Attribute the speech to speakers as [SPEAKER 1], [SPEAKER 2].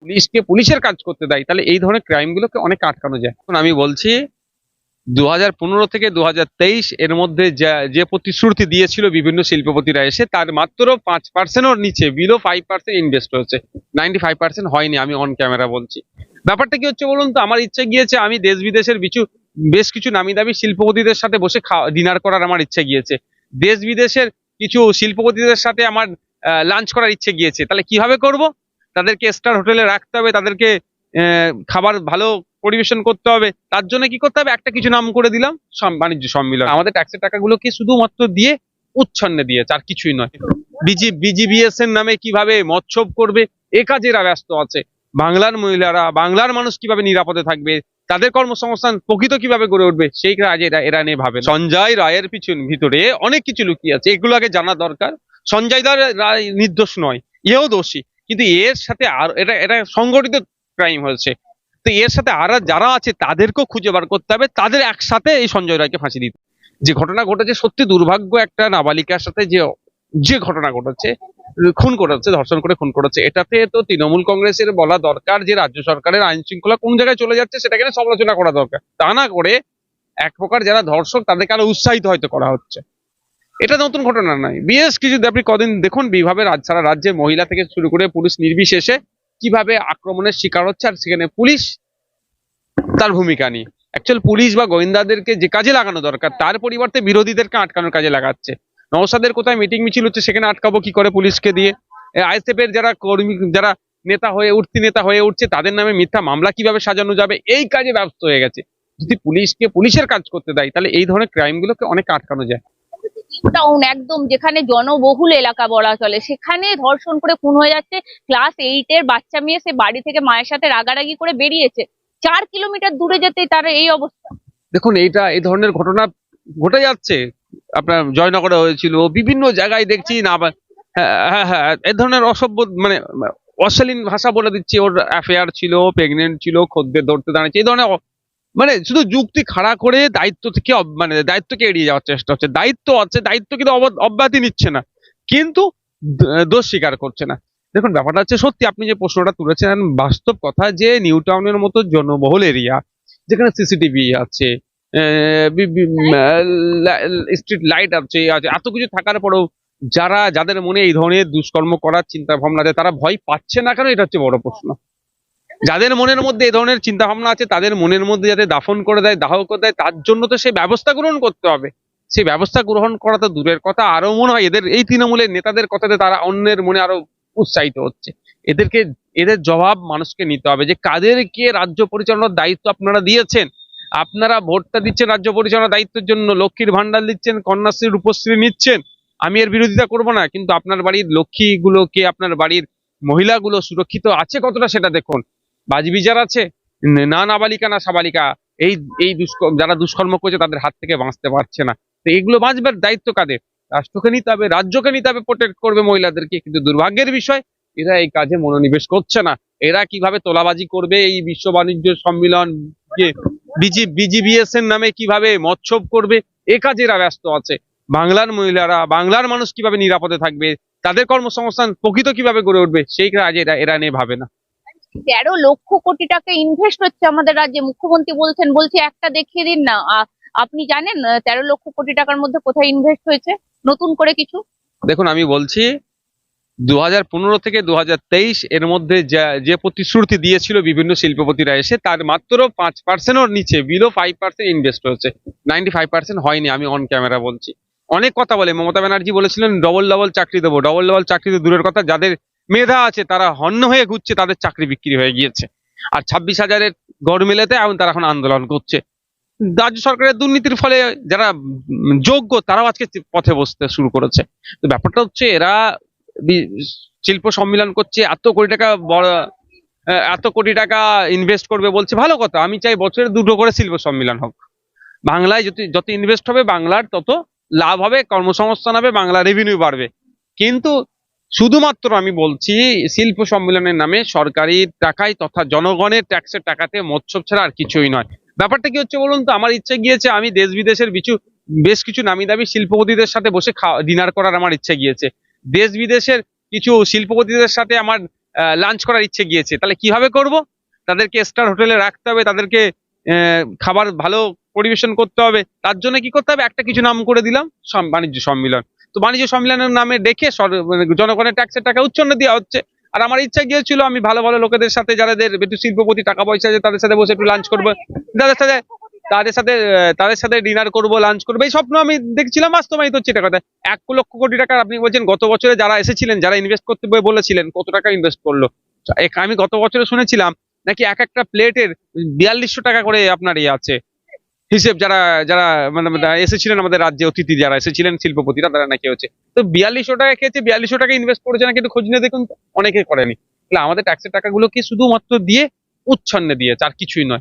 [SPEAKER 1] পুলিশকে পুলিশের কাজ করতে দেয়, তাহলে এই ধরনের ক্রাইম গুলোকে অনেক আটকানো যায়। এখন আমি বলছি দু হাজার পনেরো থেকে দু হাজার তেইশ এর মধ্যে যা- প্রতিশ্রুতি দিয়েছিল বিভিন্ন শিল্পপতিরা এসে, তার মাত্র পাঁচ পার্সেন্টের নিচে বিলো ফাইভ পার্সেন্ট ইনভেস্ট হয়েছে। নাইনটি ফাইভ পার্সেন্ট হয়নি, আমি অন ক্যামেরা বলছি। ব্যাপারটা কি হচ্ছে বলুন তো? আমার ইচ্ছে গিয়েছে, আমি দেশ বিদেশের কিছু, বেশ কিছু নামি দামি শিল্পপতিদের সাথে বসে খাওয়া ডিনার করার আমার ইচ্ছে গিয়েছে। দেশ বিদেশের কিছু শিল্পপতিদের সাথে আমার লাঞ্চ করার ইচ্ছে গিয়েছে। তাহলে কীভাবে করব? তাদেরকে স্টার হোটেলে রাখতে হবে, তাদেরকে খাবার ভালো পরিবেশন করতে হবে। তার জন্য কি করতে হবে? একটা কিছু নাম করে দিলাম বাণিজ্য সম্মিলন। আমাদের ট্যাক্সের টাকাগুলোকে শুধুমাত্র দিয়ে উচ্ছন্নে দিয়েছে, আর কিছুই নয়। বিজি বিজিবিএস এর নামে কীভাবে মৎসব করবে, এ কাজে এরা ব্যস্ত আছে। বাংলার মহিলারা, বাংলার মানুষ কীভাবে নিরাপদে থাকবে, তাদের কর্মসংস্থান প্রকৃত কীভাবে গড়ে উঠবে, সেই কাজে এরা এরা নিয়ে ভাবে সঞ্জয় রায়ের পিছন ভিতরে অনেক কিছু লুকিয়ে আছে, এগুলো আগে জানা দরকার। সঞ্জয় রায় নির্দোষ নয় এও দোষী। কিন্তু এর সাথে আর, এটা এটা সংগঠিত ক্রাইম হয়েছে। তো এর সাথে আর যারা আছে তাদেরকেও খুঁজে বার করতে হবে, তাদের একসাথে এই সঞ্জয় রায়কে ফাঁসি দিতে যে ঘটনা ঘটেছে সত্যি দুর্ভাগ্য একটা নাবালিকার সাথে যে যে ঘটনা ঘটেছে, খুন করেছে, ধর্ষণ করে খুন করেছে, এটাতে তো তৃণমূল কংগ্রেসের বলা দরকার যে রাজ্য সরকারের আইন শৃঙ্খলা কোন জায়গায় চলে যাচ্ছে সেটাকে সমালোচনা করা দরকার। তা না করে এক প্রকার যারা ধর্ষক তাদেরকে আরও উৎসাহিত হয়তো করা হচ্ছে। এটা নতুন ঘটনা নয়। বেশ কিছু আপনি কদিন দেখুন, বিভাবে সারা রাজ্যে মহিলা থেকে শুরু করে পুলিশ নির্বিশেষে কীভাবে আক্রমণের শিকার হচ্ছে আর সেখানে পুলিশ তার ভূমিকা নিয়ে। অ্যাকচুয়াল পুলিশ বা গোয়েন্দাদেরকে যে কাজে লাগানো দরকার, তার পরিবর্তে বিরোধীদেরকে আটকানোর কাজে লাগাচ্ছে। নওসাদের কোথায় মিটিং মিছিল হচ্ছে সেখানে আটকাবো কি করে পুলিশকে দিয়ে? আইএসএফ এর যারা কর্মী, যারা নেতা হয়ে, উঠতি নেতা হয়ে উঠছে, তাদের নামে মিথ্যা মামলা কীভাবে সাজানো যাবে? এই কাজে ব্যস্ত হয়ে গেছে। যদি পুলিশকে, পুলিশের কাজ করতে দেয়, তাহলে এই ধরনের ক্রাইম গুলোকে অনেক আটকানো যায়।
[SPEAKER 2] টাউন একদম যেখানে জনবহুল এলাকা বলা চলে, সেখানে ধর্ষণ করে খুন হয়ে যাচ্ছে। ক্লাস এইট এর বাচ্চা মেয়ে সে বাড়ি থেকে মায়ের সাথে রাগারাগি করে বেরিয়েছে। চার কিলোমিটার দূরে যেতেই তার এই অবস্থা।
[SPEAKER 1] দেখুন, এইটা, এই ধরনের ঘটনা ঘটে যাচ্ছে। আপনার জয়নগরে হয়েছিল, বিভিন্ন জায়গায় দেখছি না হ্যাঁ হ্যাঁ হ্যাঁ এই ধরনের অসভ্য মানে অশালীন ভাষা বলে দিচ্ছে। ওর অ্যাফেয়ার ছিল প্রেগনেন্ট ছিল, খদ্দের ধরতে দাঁড়িয়েছে। এই ধরনের মানে শুধু যুক্তি খাড়া করে দায়িত্ব থেকে মানে দায়িত্বকে এড়িয়ে যাওয়ার চেষ্টা হচ্ছে। দায়িত্ব আছে, দায়িত্ব কিন্তু অব- অব্যাহতি নিচ্ছে না। কিন্তু দোষ স্বীকার করছে না। দেখুন, ব্যাপারটা হচ্ছে সত্যি, আপনি যে প্রশ্নটা তুলেছেন, বাস্তব কথা যে নিউ টাউনের মতো জনবহুল এরিয়া, যেখানে সিসিটিভি আছে স্ট্রিট লাইট আছে আছে, এত কিছু থাকার পরেও যারা, যাদের মনে এই ধরনের দুষ্কর্ম করার চিন্তা ভাবনা আছে, তারা ভয় পাচ্ছে না কেন? এটা হচ্ছে বড় প্রশ্ন। যাদের মনের মধ্যে এ ধরনের চিন্তা ভাবনা আছে, তাদের মনের মধ্যে যাতে দাফন করে দেয়, দাহ করে দেয়, তার জন্য তো সেই ব্যবস্থা গ্রহণ করতে হবে। সেই ব্যবস্থা গ্রহণ করা তো দূরের কথা আরও মনে হয় এদের, এই তৃণমূলের নেতাদের কথাতে তারা অন্যের মনে আরও উৎসাহিত হচ্ছে। এদেরকে, এদের জবাব মানুষকে নিতে হবে যে কাদেরকে রাজ্য পরিচালনার দায়িত্ব আপনারা দিয়েছেন? আপনারা ভোটটা দিচ্ছেন, রাজ্য পরিচালনার দায়িত্বের জন্য লক্ষ্মীর ভান্ডার দিচ্ছেন, কন্যাশ্রী, রূপশ্রী নিচ্ছেন। আমি এর বিরোধিতা করব না, কিন্তু আপনার বাড়ির লক্ষ্মীগুলোকে, আপনার বাড়ির মহিলাগুলো সুরক্ষিত আছে কতটা সেটা দেখুন। বাজবিজার আছে? না নাবালিকা, না সাবালিকা, এই এই যারা দুষ্কর্ম করছে তাদের হাত থেকে বাঁচতে পারছে না। তো এগুলো বাঁচবার দায়িত্ব কাদের? রাষ্ট্রকে নিতে হবে, রাজ্যকে নিতে হবে প্রোটেক্ট করবে মহিলাদেরকে। কিন্তু দুর্ভাগ্যের বিষয়, এরা এই কাজে মনোনিবেশ করছে না। এরা কীভাবে তোলাবাজি করবে এই বিশ্ব বাণিজ্য সম্মেলন বিজি নামে কীভাবে মৎসব করবে? এ কাজে এরা ব্যস্ত আছে। বাংলার মহিলারা, বাংলার মানুষ কীভাবে নিরাপদে থাকবে? তাদের কর্মসংস্থান প্রকৃত কীভাবে গড়ে উঠবে? সেই কাজে এরা এরা নিয়ে ভাবে না।
[SPEAKER 2] তেরো লক্ষ কোটি টাকা ইনভেস্ট হচ্ছে আমাদের রাজ্যে। মুখ্যমন্ত্রী বলছেন, বলছে একটা দেখিয়ে দিন না। আপনি জানেন তেরো লক্ষ কোটি টাকার মধ্যে কোথায় ইনভেস্ট হয়েছে? নতুন করে কিছু?
[SPEAKER 1] দেখুন, আমি বলছি দু হাজার পনেরো থেকে দু হাজার তেইশ এর মধ্যে যা- প্রতিশ্রুতি দিয়েছিল বিভিন্ন শিল্পপতিরা এসে, তার মাত্র পাঁচ পার্সেন্টের নিচে বিলো ফাইভ পার্সেন্ট ইনভেস্ট হয়েছে নাইনটি ফাইভ পার্সেন্ট হয়নি, আমি অন ক্যামেরা বলছি। অনেক কথা বলে, মমতা ব্যানার্জি বলেছিলেন ডবল ডবল চাকরি দেবো ডবল ডবল চাকরি দূরের কথা, যাদের মেধা আছে, তারা হন্য হয়ে ঘুরছে, তাদের চাকরি বিক্রি হয়ে গিয়েছে। আর ছাব্বিশ হাজারের গড় মেলেতে এখন তারা এখন আন্দোলন করছে। রাজ্য সরকারের দুর্নীতির ফলে যারা যোগ্য, তারাও আজকে পথে বসতে শুরু করেছে। তো ব্যাপারটা হচ্ছে, এরা শিল্প সম্মেলন করছে, এত কোটি টাকা বড় এত কোটি টাকা ইনভেস্ট করবে বলছে, ভালো কথা, আমি চাই বছরে দুটো করে শিল্প সম্মেলন হোক। বাংলায় যত যত ইনভেস্ট হবে, বাংলার তত লাভ হবে, কর্মসংস্থান হবে বাংলা রেভিনিউ বাড়বে। কিন্তু শুধুমাত্র আমি বলছি, শিল্প সম্মেলনের নামে সরকারি টাকায় তথা জনগণের ট্যাক্সের টাকাতে মৎস্য ছাড়া আর কিছুই নয়। ব্যাপারটা কি হচ্ছে বলুন তো? আমার ইচ্ছে গিয়েছে, আমি দেশ বিদেশের কিছু, বেশ কিছু নামি দামি শিল্পপতিদের সাথে বসে খাওয়া ডিনার করার আমার ইচ্ছে গিয়েছে। দেশ বিদেশের কিছু শিল্পপতিদের সাথে আমার লাঞ্চ করার ইচ্ছে গিয়েছে। তাহলে কীভাবে করব? তাদেরকে স্টার হোটেলে রাখতে হবে, তাদেরকে খাবার ভালো পরিবেশন করতে হবে। তার জন্য কি করতে হবে? একটা কিছু নাম করে দিলাম বাণিজ্য সম্মেলন। তো বাণিজ্য সম্মেলনের নামে ডেকে মানে জনগণের ট্যাক্সের টাকা উচ্ছন্ন দেওয়া হচ্ছে। আর আমার ইচ্ছা গিয়েছিল আমি ভালো ভালো লোকেদের সাথে যাদের একটু শিল্পপতি টাকা পয়সা আছে, তাদের সাথে বসে একটু লাঞ্চ করব। তাদের সাথে তাদের সাথে তাদের সাথে ডিনার করব লাঞ্চ করব। এই স্বপ্ন আমি দেখছিলাম, বাস্তবায়িত হচ্ছে এটা কথা। এক লক্ষ কোটি টাকা, আপনি বলছেন গত বছরে যারা এসেছিলেন, যারা ইনভেস্ট করতে বলে- বলেছিলেন, কত টাকা ইনভেস্ট করল? আমি গত বছরে শুনেছিলাম, নাকি এক একটা প্লেটের বিয়াল্লিশশো টাকা করে আপনার ইয়ে আছে। হিসেব যারা যারা মানে এসেছিলেন আমাদের রাজ্যে অতিথি যারা এসেছিলেন, শিল্পপতিরা, তারা নাকি হচ্ছে। তো বিয়াল্লিশশো টাকা খেয়েছে, বিয়াল্লিশশো টাকা ইনভেস্ট করেছে না, কিন্তু খোঁজ নিয়ে দেখুন, অনেকে করেনি। তাহলে আমাদের ট্যাক্সের টাকাগুলো কি শুধুমাত্র দিয়ে উচ্ছন্নে দিয়েছে, আর কিছুই নয়।